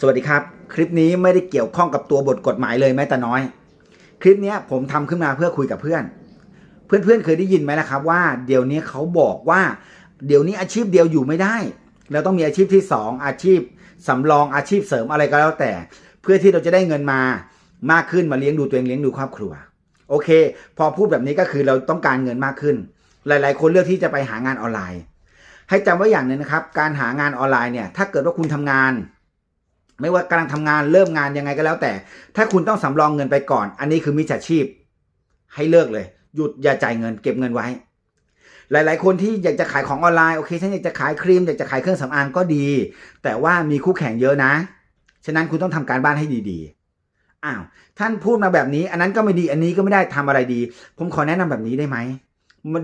สวัสดีครับ คลิปนี้ไม่ได้เกี่ยวข้องกับตัวบทกฎหมายเลยแม้แต่น้อย คลิปเนี้ยผมทำขึ้นมาเพื่อคุยกับเพื่อน เพื่อนๆเคยได้ยินไหมล่ะครับว่า เดี๋ยวนี้เขาบอกว่า เดี๋ยวนี้อาชีพเดียวอยู่ไม่ได้เราต้องมีอาชีพที่สองอาชีพสำรองอาชีพเสริมอะไรก็แล้วแต่ เพื่อที่เราจะได้เงินมามากขึ้นมาเลี้ยงดูตัวเองเลี้ยงดูครอบครัว โอเค พอพูดแบบนี้ก็คือเราต้องการเงินมากขึ้น หลาย ๆ คนเลือกที่จะไปหางานออนไลน์ ให้จำไว้อย่างหนึ่งนะครับ การหางานออนไลน์เนี่ยถ้าเกิดว่าคุณทำงาน ไม่ว่ากำลังทำงานเริ่มงานยังไงก็แล้วแต่ ถ้าคุณต้องสำรองเงินไปก่อน อันนี้คือมิจฉาชีพ ให้เลิกเลย หยุดอย่าจ่ายเงิน เก็บเงินไว้ หลาย ๆ คนที่อยากจะขายของออนไลน์โอเคฉันอยากจะขายครีมอยากจะขายเครื่องสำอางก็ดี แต่ว่ามีคู่แข่งเยอะนะ ฉะนั้นคุณต้องทำการบ้านให้ดีๆอ้าวท่านพูดมาแบบนี้ อันนั้นก็ไม่ดีอันนี้ก็ไม่ได้ทำอะไรดี ผมขอแนะนำแบบนี้ได้ไหม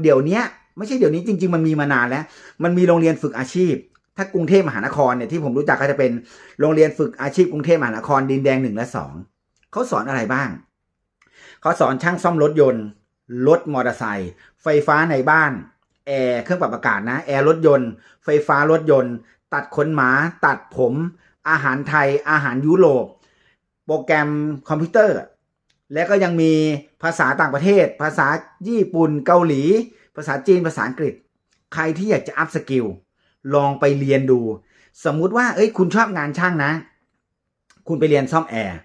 เดี๋ยวนี้ไม่ใช่เดี๋ยวนี้จริง ๆ มันมีมานานแล้ว มันมีโรงเรียนฝึกอาชีพ ถ้ากรุงเทพมหานครเนี่ยที่ผมรู้จักก็จะเป็นโรงเรียนฝึกอาชีพกรุงเทพมหานครดินแดงหนึ่งและสองเขาสอนอะไรบ้างเขาสอนช่างซ่อมรถยนต์ รถมอเตอร์ไซค์ไฟฟ้าในบ้านแอร์เครื่องปรับอากาศนะแอร์รถยนต์ ไฟฟ้ารถยนต์ ตัดขนหมา ตัดผม อาหารไทย อาหารยุโรปโปรแกรมคอมพิวเตอร์ และก็ยังมีภาษาต่างประเทศ ภาษาญี่ปุ่นเกาหลี ภาษาจีนภาษาอังกฤษ ใครที่อยากจะอัพสกิล ลองไปเรียนดู สมมุติว่า เอ้ย คุณชอบงานช่างนะ คุณไปเรียนซ่อมแอร์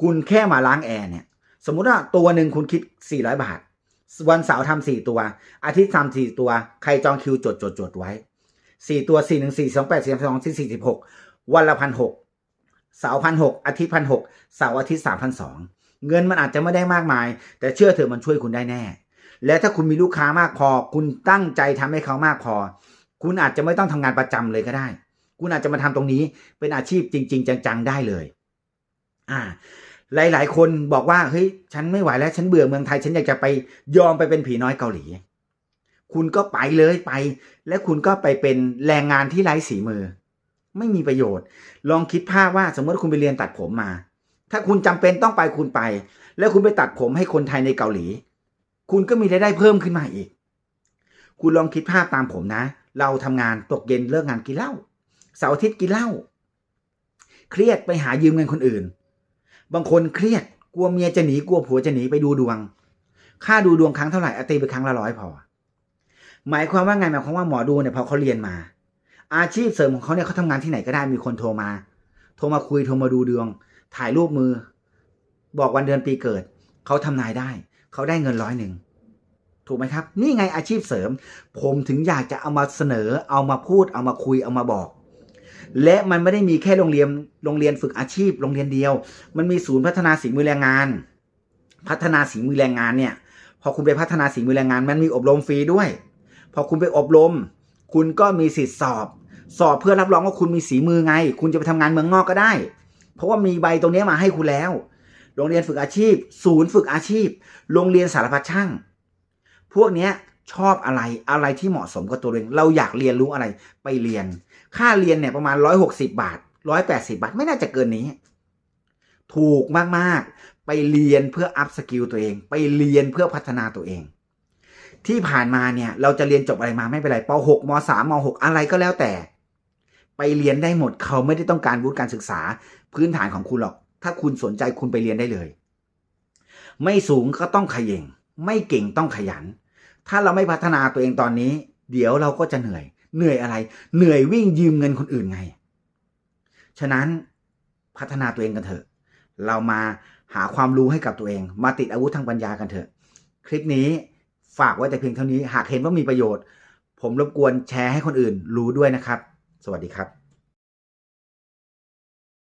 คุณแค่มาล้างแอร์เนี่ย สมมุติว่าตัวหนึ่งคุณคิด 400 บาท วันเสาร์ทำสี่ตัว อาทิตย์ทำสี่ตัว ใครจองคิวจดจดจดไว้สี่ตัวสี่หนึ่งสี่สองแปดสี่สองสี่สี่สิบหกวันละพันหกเสาร์พันหกอาทิตย์พันหกเสาร์อาทิตย์สามพันสองเงินมันอาจจะไม่ได้มากมาย แต่เชื่อเถอะมันช่วยคุณได้แน่ และถ้าคุณมีลูกค้ามากพอ คุณตั้งใจทำให้เขามากพอ คุณอาจจะไม่ต้องทำงานประจำเลยก็ได้ คุณอาจจะมาทำตรงนี้เป็นอาชีพจริง ๆ จัง ๆ ได้เลย อ่า หลาย ๆ คนบอกว่าเฮ้ยฉันไม่ไหวแล้ว ฉันเบื่อเมืองไทย ฉันอยากจะไปยอมไปเป็นผีน้อยเกาหลี คุณก็ไปเลยไป และคุณก็ไปเป็นแรงงานที่ไร้สีมือ ไม่มีประโยชน์ ลองคิดภาพว่าสมมติคุณไปเรียนตัดผมมา ถ้าคุณจำเป็นต้องไปคุณไป แล้วคุณไปตัดผมให้คนไทยในเกาหลี คุณก็มีรายได้เพิ่มขึ้นมาอีก คุณลองคิดภาพตามผมนะ เราทำงานตกเย็นเลิกงานกินเหล้าเสาร์อาทิตย์กินเหล้าเครียดไปหายืมเงินคนอื่น บางคนเครียดกลัวเมียจะหนีกลัวผัวจะหนีไปดูดวง ค่าดูดวงครั้งเท่าไหร่อตีไปครั้งละร้อยพอ หมายความว่าไงหมายความว่าหมอดูเนี่ยพอเขาเรียนมา อาชีพเสริมของเขาเนี่ยเขาทำงานที่ไหนก็ได้มีคนโทรมา โทรมาคุยโทรมาดูดวง ถ่ายรูปมือ บอกวันเดือนปีเกิด เขาทำนายได้ เขาได้เงินร้อยหนึ่ง ถูกไหมครับ นี่ไงอาชีพเสริม ผมถึงอยากจะเอามาเสนอ เอามาพูด เอามาคุย เอามาบอก และมันไม่ได้มีแค่โรงเรียน โรงเรียนฝึกอาชีพ โรงเรียนเดียว มันมีศูนย์พัฒนาฝีมือแรงงาน พัฒนาฝีมือแรงงานเนี่ย พอคุณไปพัฒนาฝีมือแรงงาน มันมีอบรมฟรีด้วย พอคุณไปอบรม คุณก็มีสิทธิ์สอบ สอบเพื่อรับรองว่าคุณมีสีมือไง คุณจะไปทำงานเมืองนอกก็ได้ เพราะว่ามีใบตรงนี้มาให้คุณแล้ว โรงเรียนฝึกอาชีพ ศูนย์ฝึกอาชีพ โรงเรียนสารพัดช่าง พวกเนี้ยชอบอะไรอะไรที่เหมาะสมกับตัวเอง เราอยากเรียนรู้อะไรไปเรียน ค่าเรียนเนี่ยประมาณร้อยหกสิบาทร้อยแปดสิบาท ไม่น่าจะเกินนี้ ถูกมากๆ ไปเรียนเพื่ออัพสกิลตัวเอง ไปเรียนเพื่อพัฒนาตัวเอง ที่ผ่านมาเนี่ย เราจะเรียนจบอะไรมาไม่เป็นไรป .6 ม .3 ม .6 อะไรก็แล้วแต่ ไปเรียนได้หมดเขาไม่ได้ต้องการวุฒิการศึกษาพื้นฐานของคุณหรอก ถ้าคุณสนใจคุณไปเรียนได้เลย ไม่สูงก็ต้องขย่ง ไม่เก่งต้องขยัน ถ้าเราไม่พัฒนาตัวเองตอนนี้ เดี๋ยวเราก็จะเหนื่อย เหนื่อยอะไร เหนื่อยวิ่งยืมเงินคนอื่นไง ฉะนั้นพัฒนาตัวเองกันเถอะ เรามาหาความรู้ให้กับตัวเอง มาติดอาวุธทางปัญญากันเถอะ คลิปนี้ฝากไว้แต่เพียงเท่านี้ หากเห็นว่ามีประโยชน์ ผมรบกวนแชร์ให้คนอื่นรู้ด้วยนะครับ สวัสดีครับ